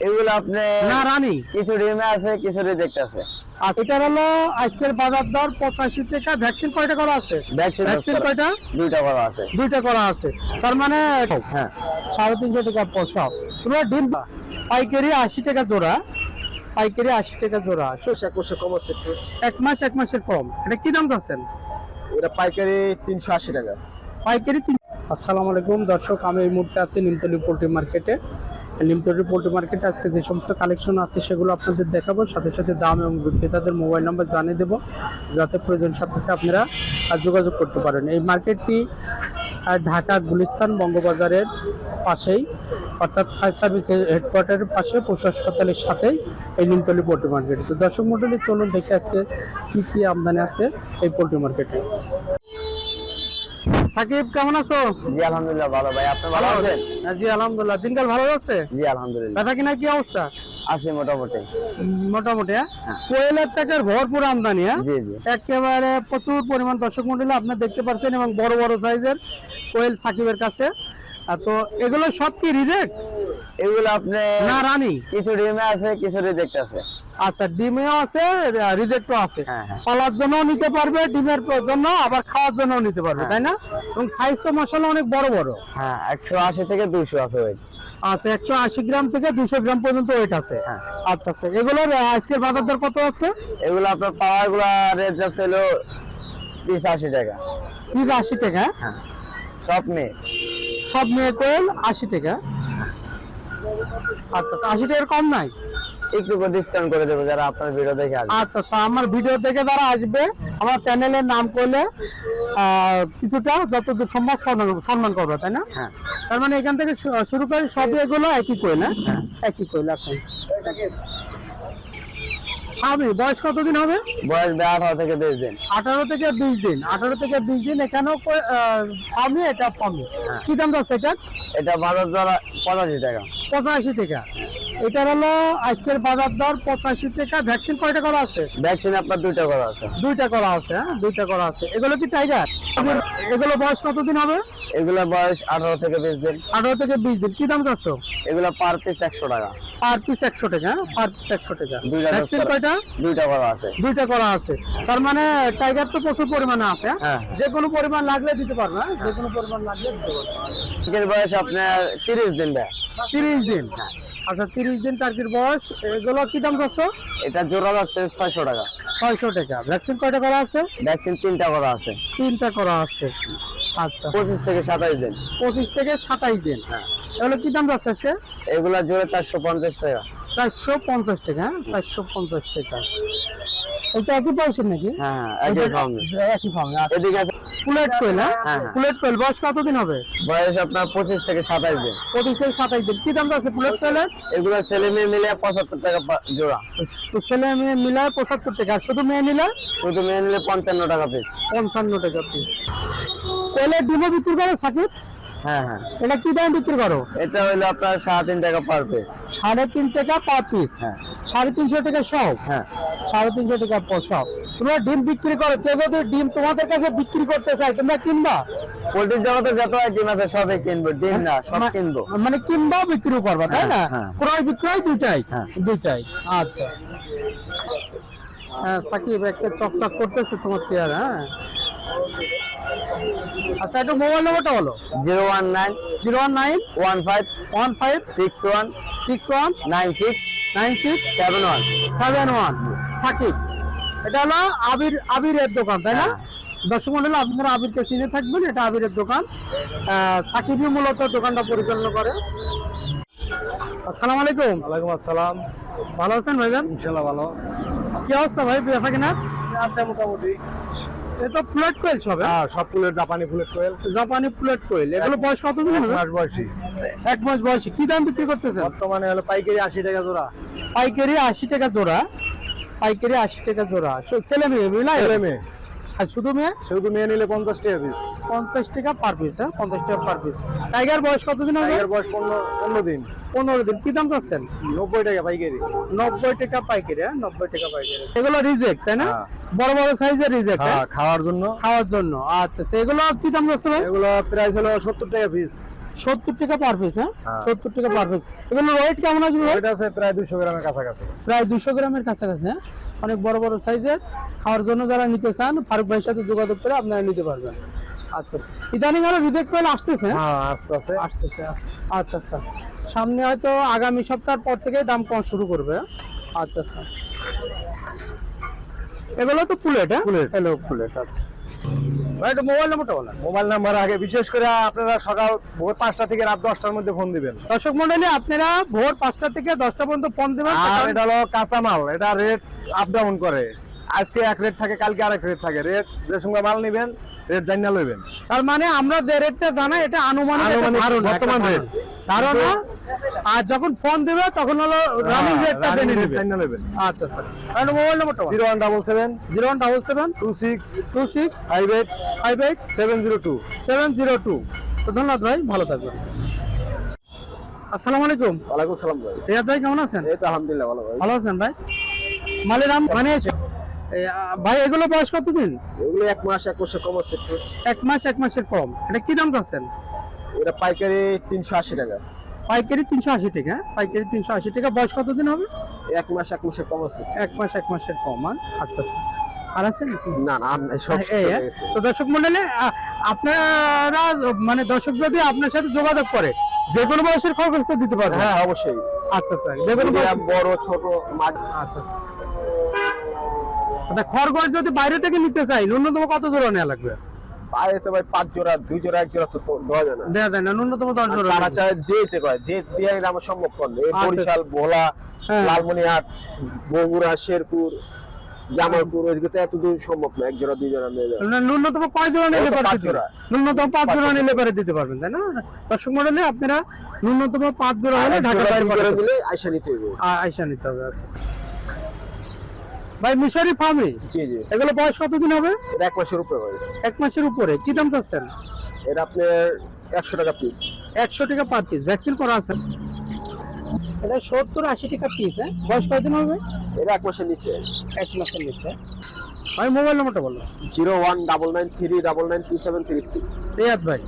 এগুলো আপনি না রানী। কিছু রিমে আছে কিছু রিজেক্ট আছে। আচ্ছা এটা হলো আজকের বাজার দর পঁচাশি টাকা। ভ্যাকসিন কয়টা করা আছে? ভ্যাকসিন ভ্যাকসিন কয়টা? দুইটা করা আছে। দুইটা করা আছে। তার মানে হ্যাঁ। সাড়ে তিনশো টাকা তোমরা ডিম পাইকারি আশি টাকা জোড়া। পাইকারি আশি টাকা জোড়া। সো- একুশশো কম একটু। এক মাস এক মাসের কম। এটা কি দাম চাচ্ছেন? এটা পাইকারি তিনশো আশি টাকা। পাইকারি তিন আসসালামু আলাইকুম। দর্শক আমি এই মুহূর্তে আছি নিমতলি পোল্ট্রি মার্কেটে। নিমতলি পোল্ট্রি মার্কেটে আজকে যে সমস্ত কালেকশন আছে সেগুলো আপনাদের দেখাবো, সাথে সাথে দাম এবং বিক্রেতাদের মোবাইল নাম্বার জানিয়ে দেবো, যাতে প্রয়োজন সাপেক্ষে আপনারা যোগাযোগ করতে পারেন। এই মার্কেটটি ঢাকা গুলিস্তান বঙ্গবাজারের পাশেই, অর্থাৎ ফায়ার সার্ভিস হেডকোয়ার্টারের পাশে, পশু হাসপাতালের সাথেই এই নিমতলি পোল্ট্রি মার্কেট তো দর্শক মন্ডলী চলুন দেখে আজকে কী কী আমদানি আছে এই পোল্ট্রি মার্কেটে সাকিব কেমন আছো? জি আলহামদুলিল্লাহ ভালো ভাই। আপনি ভালো আছেন? হ্যাঁ, জি আলহামদুলিল্লাহ। দিনকাল ভালো যাচ্ছে? জি আলহামদুলিল্লাহ। ব্যথা কিনা কি অবস্থা? আছি মোটামুটি। মোটামুটি হ্যাঁ? কোয়েলের টাকার ভরপুর আমদানি হ্যাঁ? জি জি। একেবারে প্রচুর পরিমাণ দর্শক মন্ডলী আপনি দেখতে পাচ্ছেন এবং বড় বড় সাইজের কোয়েল সাকিবের কাছে। তো এগুলো সব কি রিজেক্ট? এগুলো আপনি না রানী? কিছু রিমে আছে কিছু রিজেক্ট আছে। আচ্ছা ডিমেও আছে রিজেক্টও আছে। হ্যাঁ, হ্যাঁ। পালার জন্য নিতে পারবে ডিমের জন্য আবার খাওয়ার জন্য নিতে পারবে হ্যাঁ। তাই না? এবং সাইজ তো মশলা অনেক বড় বড়। হ্যাঁ একশো আশি থেকে দুইশো আছে ওই আচ্ছা একশো আশি গ্রাম থেকে দুশো গ্রাম পর্যন্ত ওয়েট আছে। হ্যাঁ। আচ্ছা আচ্ছা এগুলোর আজকের বাজার দর কত আছে? এগুলো আপনার পাওয়ারগুলা রেট যাচ্ছে হলো পিস আশি টাকা। পিস আশি টাকা? হ্যাঁ সব মেয়ে। সব মেয়ে কোয়েল আশি টাকা। আচ্ছা আচ্ছা আশি টাকার কম নাই? একটু ডিসকাউন্ট করে দেবো যারা আপনার ভিডিও দেখে আসবে। আচ্ছা আচ্ছা আমার ভিডিও থেকে যারা আসবে আমার চ্যানেলের নাম করলে কিছুটা যতদূর সম্ভব সম্মান- সম্মান করবে তাই না? হ্যাঁ। তার মানে এখান থেকে শুরু করে সবই এগুলো একই কোয়েল হ্যাঁ? একই কোয়েল এখন। আমি বয়স কতদিন হবে? বয়স আঠারো থেকে বিশ দিন। আঠারো থেকে বিশ দিন আঠারো থেকে বিশ দিন এখানেও কো- এটা ফার্মে হ্যাঁ। কি দাম যাচ্ছে এটা এটা বাজার দর পঁচাশি টাকা। পঁচাশি টাকা। এটার হলো আজকের বাজার দর পঁচাশি টাকা। ভ্যাকসিন কয়টা করা আছে? ভ্যাকসিন আপনার দুইটা করা আছে। দুইটা করা আছে হ্যাঁ? দুইটা করা আছে। এগুলো কি টাইগার এগুলো বয়স কতদিন হবে? এগুলো বয়স আঠারো থেকে বিশ দিন। আঠারো থেকে বিশ দিন। কি দাম যাচ্ছ এগুলো পার পিস একশো টাকা। পার পিস একশো টাকা হ্যাঁ? পার পিস একশো টাকা। ভ্যাকসিন কয়টা? দুইটা করা আছে। দুইটা করা আছে। তার মানে টাইগার তো প্রচুর পরিমাণে আছে। হ্যাঁ? হ্যাঁ। যে কোনো পরিমাণ লাগলে দিতে পারবে হ্যাঁ? যে কোনো পরিমাণ লাগলে দিতে পারবে। এর বয়স আপনার তিরিশ দিন তিরিশ দিন। আচ্ছা তিরিশ দিন টার্কির বয়স। এগুলো কি দাম যাচ্ছ? এটা জোড়া যাচ্ছে ছয়শো টাকা। ছয়শো টাকা। ভ্যাকসিন কয়টা করা আছে? ভ্যাকসিন তিনটা করা আছে। তিনটা করা আছে। আচ্ছা। পঁচিশ থেকে সাতাইশ দিন। পঁচিশ থেকে সাতাইশ দিন হ্যাঁ। এগুলো কি দাম যাচ্ছে আজকে? এগুলা জোড়া চারশো পঞ্চাশ টাকা। চারশো পঞ্চাশ টাকা হ্যাঁ? চারশো পঞ্চাশ টাকা। এটা একই বয়সের নাকি? হ্যাঁ একই ফার্মে একই ফার্মে এদিকে আছে কুলেট কোয়েল হ্যাঁ? হ্যাঁ, হ্যাঁ। কুলেট কোয়েল বয়স কতদিন হবে? বয়স আপনার পঁচিশ থেকে সাতাইশ দিন। পঁচিশ থেকে সাতাইশ দিন। কি দাম আছে কুলেট কোয়েলের এগুলো ছেলে মেয়ে মিলে পঁচাত্তর টাকা জোড়া। তো ছেলে মেয়ে মিলায় পঁচাত্তর টাকা। আর শুধু মেয়ে নিলে? শুধু মেয়ে নিলে পঞ্চান্ন টাকা পিস পঞ্চান্ন টাকা পিস কোয়েলের ডিমও বিক্রি করো সাকিব? হ্যাঁ হ্যাঁ। এটা কি দাম বিক্রি করো? এটা হইল আপনার সাড়ে তিন টাকা পার পিস সাড়ে তিন টাকা পার পিস হ্যাঁ। সাড়ে তিনশো টাকা সব হ্যাঁ। সাড়ে তিনশো টাকা সব তোমরা ডিম বিক্রি করো কেউ যদি ডিম তোমাদের কাছে বিক্রি করতে চাই তোমরা কিনবা? পোল্ট্রির জগতে যত আইটেম আছে সবই কিনবো ডিম না সব কিনবো। মানে কিনবা বিক্রি করবা তাই না? হ্যাঁ, হ্যাঁ। ক্রয় বিক্রয় দুইটাই? হ্যাঁ। দুইটাই আচ্ছা। হ্যাঁ সাকিব একটা চকচক করতেছে তোমার চেয়ার হ্যাঁ? আচ্ছা একটু মোবাইল নম্বরটা বলো। Zero one nine zero one nine one five one five six one six one nine six nine six seven one seven one. Sakib এটা হলো আবির আবিরের দোকান তাই না? হ্যাঁ। দর্শক মন্ডলী আপনারা আবিরকে চিনে থাকবেন এটা আবিরের দোকান। সাকিবই মূলত দোকানটা পরিচালনা করে। আসসালামু আলাইকুম। ওয়ালাইকুম আসসালাম। ভালো আছেন ভাইজান? ইনশাল্লাহ ভালো। কি অবস্থা ভাই বেচা কিনা আছে মোটামুটি। এ তো প্লেট কোয়েল হবে হ্যাঁ? সব ফুলের জাপানি ফুলের কোয়েল। জাপানি প্লেট কোয়েল। এগুলো বয়স মাস বয়সী। এক মাস বয়সী। কি দাম বিক্রি করতেছেন? বর্তমানে হলো পাইকারি আশি টাকা জোড়া। পাইকারি আশি টাকা জোড়া। পাইকারি আশি টাকা জোড়া। ছেলে মেয়ে ছেলে মেয়ে। আর শুধু মেয়ে? শুধু মেয়ে নিলে পঞ্চাশ টাকা পিস পঞ্চাশ টাকা পার পিস হ্যাঁ? পঞ্চাশ টাকা পার পিস টাইগার বয়স কতদিন হবে? টাইগার বয়স পনেরো পনেরো দিন। পনেরো দিন। কি দাম চাচ্ছেন? নব্বই টাকা পাইকারি। নব্বই টাকা পাইকারি হ্যাঁ? নব্বই টাকা পাইকারি। এগুলো রিজেক্ট তাই না? হ্যাঁ। বড় বড় সাইজের রিজেক্ট হ্যাঁ খাওয়ার জন্য। খাওয়ার জন্য। আচ্ছা আচ্ছা। এগুলো কি দাম ভাই? এগুলো প্রাইস হলো সত্তর টাকা পিস সত্তর টাকা পার পিস হ্যাঁ? হ্যাঁ। সত্তর টাকা পার পিস এগুলো ওয়েট কেমন আসবে? ওইটা আছে প্রায় দুশো গ্রামের কাছাকাছি। প্রায় দুশো গ্রামের কাছাকাছি হ্যাঁ? অনেক বড় বড় সাইজের। খাওয়ার জন্য যারা নিতে চান ফারুক ভাইয়ের সাথে যোগাযোগ করে আপনারা নিতে পারবেন। আচ্ছা আচ্ছা। ইদানিং আরও রিজেক্ট পেলে আসতেছে হ্যাঁ? হ্যাঁ আস্তে আস্তে আসতেছে আচ্ছা আচ্ছা সামনে হয়তো আগামী সপ্তাহ পর থেকে দাম কম শুরু করবে। হ্যাঁ? আচ্ছা আচ্ছা। এগুলো তো ফুলেট হ্যাঁ? Pullet। হ্যালো ফুলেট আচ্ছা। একটু মোবাইল নাম্বারটা বলেন। মোবাইল নাম্বার আগে বিশেষ করে আপনারা সকাল ভোর পাঁচটা থেকে রাত দশটার মধ্যে ফোন দিবেন। দর্শক মন্ডলী আপনারা ভোর পাঁচটা থেকে দশটা পর্যন্ত ফোন দেবেন। আর এটা হলো কাঁচামাল এটা রেট আপ ডাউন করে। আজকে এক রেট থাকে কালকে আরেক রেট থাকে। রেট যে সঙ্গে মাল নেবেন রেট জানিয়ে লইবেন। তার মানে আমরা যে রেটটা জানাই এটা আনুমানিক বর্তমান ধারণা আর যখন ফোন দেবে তখন হলো রানিং রেটটা জেনে নেবে। আচ্ছা স্যার আর মোবাইল নাম্বারটা zero one double seven zero one double seven two six two six five eight five eight seven zero two. Seven zero two. তো ধন্যবাদ ভাই ভালো থাকবেন। আসসালামু আলাইকুম। ওয়ালাইকুম সালাম ভাই। রিয়াদ ভাই কেমন আছেন? এই তো আলহামদুলিল্লাহ ভালো ভাই। ভালো আছেন ভাই? মালের দাম মানে ভাই এগুলো বয়স কতদিন? এগুলো এক মাস এক মাসে কম একটু। এক মাস এক মাসের কম। এটা কি দাম চাচ্ছেন? এটা পাইকারি তিনশো আশি টাকা। পাইকারি তিনশো আশি টাকা হ্যাঁ? পাইকারি তিনশো আশি টাকা। বয়স কতদিন হবে? এক মাস এক মাসে কম হচ্ছে এক মাস এক মাসের কম আচ্ছা আচ্ছা। আর আছে না না হ্যাঁ? তো দর্শক মন্ডলে আপনারা মানে দর্শক যদি আপনার সাথে যোগাযোগ করে যে কোনো বয়সের খরচ তো দিতে পারবে। হ্যাঁ অবশ্যই। আচ্ছা স্যার যে কোনো বড় ছোট আচ্ছা আচ্ছা। আচ্ছা খরগোশ যদি বাইরে থেকে নিতে চাই ন্যূনতম কত জোড়া নেওয়া লাগবে? পায়ে তো ভাই পাঁচ জোড়া দুই জোড়া এক জোড়া তো তো দেওয়া যায় না। দেওয়া যায় না ন্যূনতম দশ জোড়া তারা চায় দিতে কয় দিয়ে দিয়ে আমার সম্ভব করলে আচ্ছা। বরিশাল ভোলা হ্যাঁ। লালমনিহাট বগুড়া শেরপুর জামালপুর ওইদিকে তো এত দূর সম্ভব না এক জোড়া দুই জোড়া নিয়ে যাবে ন্যূনতম জোড়া নিলে পাঁচ জোড়া। ন্যূনতম পাঁচ জোড়া নিলে পারে দিতে পারবেন তাই না? দর্শক মন্ডলে আপনারা ন্যূনতম পাঁচ জোড়া হলে ঢাকা বাইরে দুই দিলে আইসা নিতে হবে। আইসা নিতে হবে আচ্ছা আচ্ছা। ভাই মিশরি ফার্মে? জি জি। এগুলো বয়স কতদিন হবে? এক মাসের উপরে হয় এক মাসের উপরে। কি দাম চাচ্ছেন? এটা আপনার একশো টাকা পিস একশো টাকা পার পিস ভ্যাকসিন করা আছে? এটা সত্তর আশি টাকা পিস হ্যাঁ? বয়স কয়দিন হবে? এটা এক মাসের নিচে। এক মাসের নিচে। ভাই মোবাইল নাম্বারটা বলো। Zero one double nine three double nine two seven three six. Riyad ভাই।